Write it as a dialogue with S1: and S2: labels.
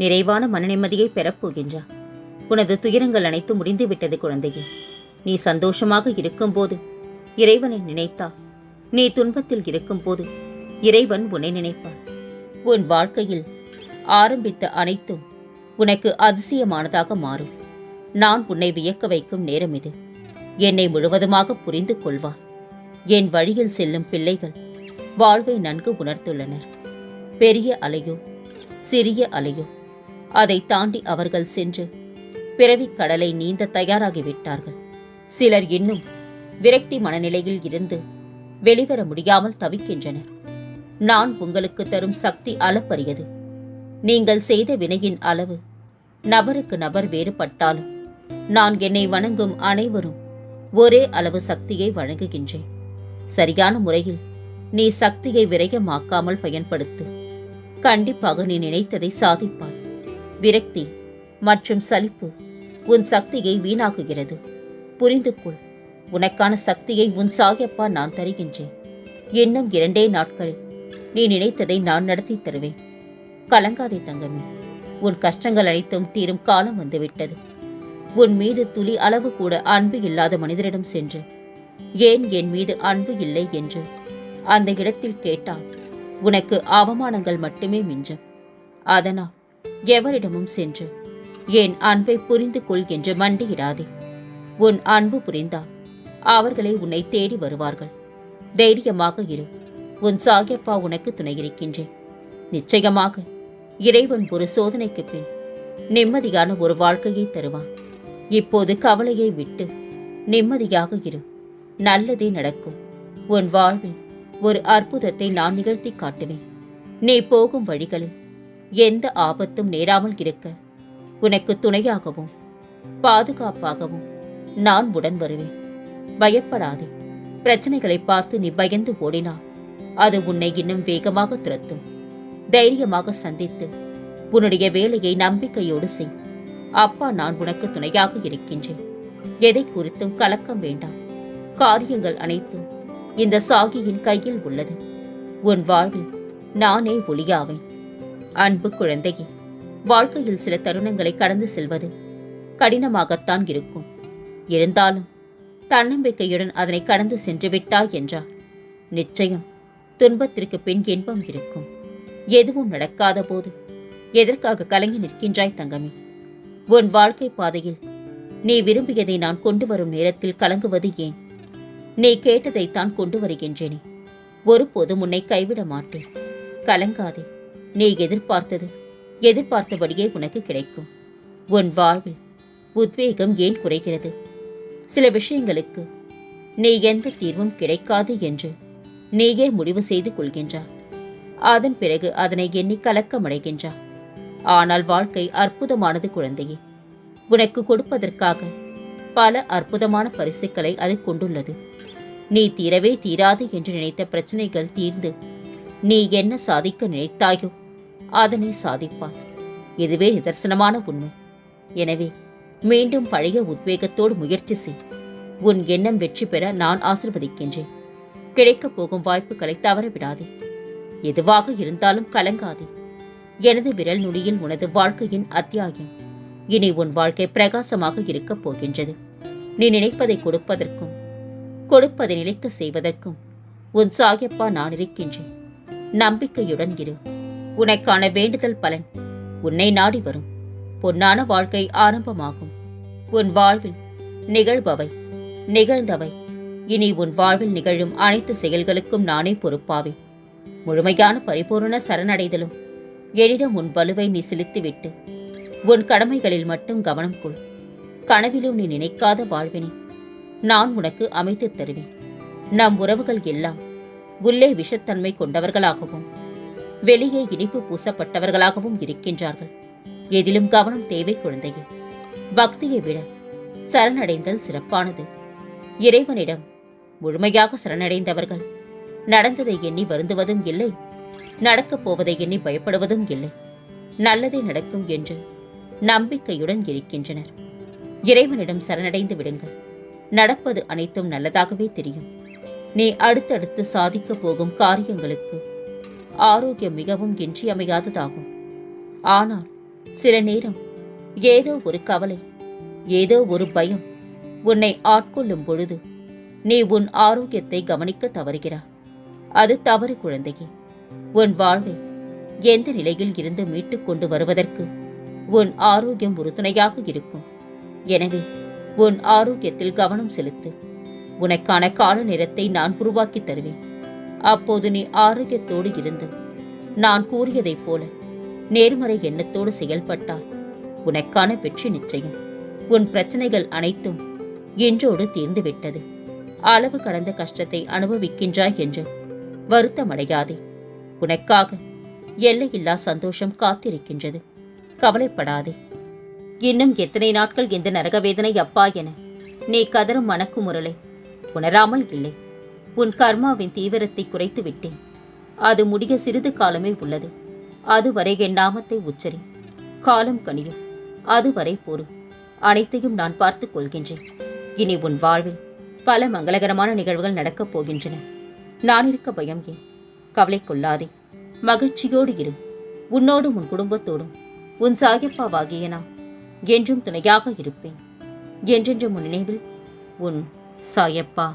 S1: நிறைவான மனநிம்மதியை நிம்மதியை உனது துயரங்கள் அனைத்தும் முடிந்துவிட்டது குழந்தையே. நீ சந்தோஷமாக இருக்கும்போது இறைவனை நினைத்தா நீ துன்பத்தில் இருக்கும்போது இறைவன் உன்னை நினைப்பார். உன் வாழ்க்கையில் ஆரம்பித்த அனைத்தும் உனக்கு அதிசயமானதாக மாறும். நான் உன்னை வியக்க வைக்கும் நேரம் இது. என்னை முழுவதுமாக புரிந்து கொள்வார் என் வழியில் செல்லும் பிள்ளைகள் வாழ்வை நன்கு உணர்ந்துள்ளனர். பெரிய அலையோ சிறிய அலையோ அதை தாண்டி அவர்கள் சென்று பிறவிக் கடலை நீந்த தயாராகிவிட்டார்கள். சிலர் இன்னும் விரக்தி மனநிலையில் இருந்து வெளிவர முடியாமல் தவிக்கின்றனர். நான் உங்களுக்கு தரும் சக்தி அளப்பரியது. நீங்கள் செய்த வினையின் அளவு நபருக்கு நபர் வேறுபட்டாலும் நான் என்னை வணங்கும் அனைவரும் ஒரே அளவு சக்தியை வழங்குகின்றேன். சரியான முறையில் நீ சக்தியை விரயமாக்காமல் பயன்படுத்து கண்டிப்பாக நீ நினைத்ததை சாதிப்பாய். விரக்தி மற்றும் சலிப்பு உன் சக்தியை வீணாக்குகிறது. புரிந்து கொள். உனக்கான சக்தியை உன் சாயப்பா நான் தருகின்றேன். இன்னும் இரண்டே நாட்களில் நீ நினைத்ததை நான் நடத்தி தருவேன். கலங்காதே தங்கமே. உன் கஷ்டங்கள் அனைத்தும் தீரும் காலம் வந்துவிட்டது. உன் மீது துளி அளவு கூட அன்பு இல்லாத மனிதரிடம் சென்று. ஏன் என் மீது அன்பு இல்லை என்று அந்த இடத்தில் கேட்டால் உனக்கு அவமானங்கள் மட்டுமே மிஞ்சும். அதனால் எவரிடமும் சென்று என் அன்பை புரிந்து கொள் என்று மண்டியிடாதே. உன் அன்பு புரிந்தால் அவர்களே உன்னை தேடி வருவார்கள். தைரியமாக இரு. உன் சாகியப்பா உனக்கு துணை இருக்கின்றேன் நிச்சயமாக இறைவன் ஒரு சோதனைக்கு பின் நிம்மதியான ஒரு வாழ்க்கையை தருவான். இப்போது கவலையை விட்டு நிம்மதியாக இரு. நல்லதே நடக்கும். உன் வாழ்வில் ஒரு அற்புதத்தை நான் நிகழ்த்தி காட்டுவேன். நீ போகும் வழிகளில் எந்த ஆபத்தும் நேராமல் இருக்க. உனக்கு துணையாகவும் பாதுகாப்பாகவும் நான் உடன் வருவேன். பயப்படாதே. பிரச்சனைகளை பார்த்து நீ பயந்து ஓடினால் அது உன்னை இன்னும் வேகமாக துரத்தும். தைரியமாக சந்தித்து உன்னுடைய வேலையை நம்பிக்கையோடு செய். அப்பா நான் உனக்கு துணையாக இருக்கின்றேன். எதை குறித்தும் கலக்கம் வேண்டாம். காரியங்கள் அனைத்தும் இந்த சாகியின் கையில் உள்ளது. உன் வாழ்வில் நானே ஒளியாவேன். அன்பு குழந்தையே வாழ்க்கையில் சில தருணங்களை கடந்து செல்வது கடினமாகத்தான் இருக்கும். இருந்தாலும் தன்னம்பிக்கையுடன் அதனை கடந்து சென்று விட்டாய் என்றால் நிச்சயம் துன்பத்திற்கு பின் இன்பம் இருக்கும். எதுவும் நடக்காத போது எதற்காக கலங்கி நிற்கின்றாய் தங்கமே? உன் வாழ்க்கை பாதையில் நீ விரும்பியதை நான் கொண்டு வரும் நேரத்தில் கலங்குவது ஏன்? நீ கேட்டதைத்தான் கொண்டு வருகின்றேனே. ஒருபோதும் உன்னை கைவிட மாட்டேன். கலங்காதே. நீ எதிர்பார்த்தது எதிர்பார்த்தபடியே உனக்கு கிடைக்கும். உன் வாழ்வில் உத்வேகம் ஏன் குறைகிறது? சில விஷயங்களுக்கு நீ எந்த தீர்வும் கிடைக்காது என்று நீயே முடிவு செய்து கொள்கின்றாய். அதன் பிறகு அதனை எண்ணி கலக்கமடைகின்றாய். ஆனால் வாழ்க்கை அற்புதமானது குழந்தையே. உனக்கு கொடுப்பதற்காக பல அற்புதமான பரிசுகளை அது கொண்டுள்ளது. நீ தீரவே தீராது என்று நினைத்த பிரச்சனைகள் தீர்ந்து நீ என்ன சாதிக்க நினைத்தாயோ? அதனை சாதிப்பாய் இதுவே நிதர்சனமான உண்மை. எனவே மீண்டும் பழைய உத்வேகத்தோடு முயற்சி செய். உன் எண்ணம் வெற்றி பெற நான் ஆசிர்வதிக்கின்றேன். கிடைக்கப் போகும் வாய்ப்புகளை தவற விடாதே. எதுவாக இருந்தாலும் கலங்காதே. எனது விரல் நுனியில் உனது வாழ்க்கையின் அத்தியாயம். இனி உன் வாழ்க்கை பிரகாசமாக இருக்கப் போகின்றது. நீ நினைப்பதை கொடுப்பதற்கும் கொடுப்பதை நிலைக்க செய்வதற்கும் உன் சாயப்பா நான் இருக்கின்றேன். நம்பிக்கையுடன் இரு. உனக்கான வேண்டுதல் பலன் உன்னை நாடி வரும். பொன்னான வாழ்க்கை ஆரம்பமாகும். உன் வாழ்வில் நிகழ்பவை நிகழ்ந்தவை. இனி உன் வாழ்வில் நிகழும் அனைத்து செயல்களுக்கும் நானே பொறுப்பாவேன். முழுமையான பரிபூரண சரணடைதலும். என்னிடம் உன் வலுவை நீ செலுத்திவிட்டு உன் கடமைகளில் மட்டும் கவனம் கொள். கனவிலும் நீ நினைக்காத வாழ்வினை நான் உனக்கு அமைத்துத் தருவேன். நம் உறவுகள் எல்லாம் உள்ளே விஷத்தன்மை கொண்டவர்களாகவும் வெளியே இனிப்பு பூசப்பட்டவர்களாகவும் இருக்கின்றார்கள். எதிலும் கவனம் தேவை குழந்தையே. பக்தியை விட சரணடைந்தல் சிறப்பானது. இறைவனிடம் முழுமையாக சரணடைந்தவர்கள் நடந்ததை எண்ணி வருந்துவதும் இல்லை. நடக்கப் போவதை எண்ணி பயப்படுவதும் இல்லை. நல்லதே நடக்கும் என்று நம்பிக்கையுடன் இருக்கின்றனர். இறைவனிடம் சரணடைந்து விடுங்கள். நடப்பது அனைத்தும் நல்லதாகவே தெரியும். நீ அடுத்தடுத்து சாதிக்கப் போகும் காரியங்களுக்கு ஆரோக்கியம் மிகவும் இன்றியமையாததாகும். ஆனால் சில நேரம் ஏதோ ஒரு கவலை ஏதோ ஒரு பயம் உன்னை ஆட்கொள்ளும் பொழுது நீ உன் ஆரோக்கியத்தை கவனிக்க தவறுகிறாய். அது தவறு குழந்தையே. உன் வாழ்வை எந்த நிலையில் இருந்து மீட்டுக் கொண்டு வருவதற்கு உன் ஆரோக்கியம் உறுதுணையாக இருக்கும். எனவே உன் ஆரோக்கியத்தில் கவனம் செலுத்து. உனக்கான கால நேரத்தை நான் உருவாக்கித் தருவேன். அப்போது நீ ஆரோக்கியத்தோடு இருந்து. நான் கூறியதைப் போல நேர்மறை எண்ணத்தோடு செயல்பட்டால் உனக்கான வெற்றி நிச்சயம். உன் பிரச்சனைகள் அனைத்தும் இன்றோடு தீர்ந்துவிட்டது. அளவு கடந்த கஷ்டத்தை அனுபவிக்கின்றாய் என்று வருத்தமடையாதே. உனக்காக எல்லையில்லா சந்தோஷம் காத்திருக்கின்றது. கவலைப்படாதே. இன்னும் எத்தனை நாட்கள் இந்த நரகவேதனை அப்பா என நீ கதறும் மனக்குமுறலை உணராமல் இல்லை. உன் கர்மாவின் தீவிரத்தை குறைத்து விட்டேன். அது முடிய சிறிது காலமே உள்ளது. அதுவரை என் நாமத்தை உச்சரி. காலம் கனியும். அதுவரை பொறு. அனைத்தையும் நான் பார்த்துக் கொள்கின்றேன். இனி உன் வாழ்வில் பல மங்களகரமான நிகழ்வுகள் நடக்கப் போகின்றன. நான் இருக்க பயம் ஏன்? கவலை கொள்ளாதே. மகிழ்ச்சியோடு இரு. உன்னோடும் உன் குடும்பத்தோடும். உன் சாயப்பாவாகிய நான் என்றும் துணையாக இருப்பேன். என்றென்றும் உன் நினைவில் உன் சாயப்பா.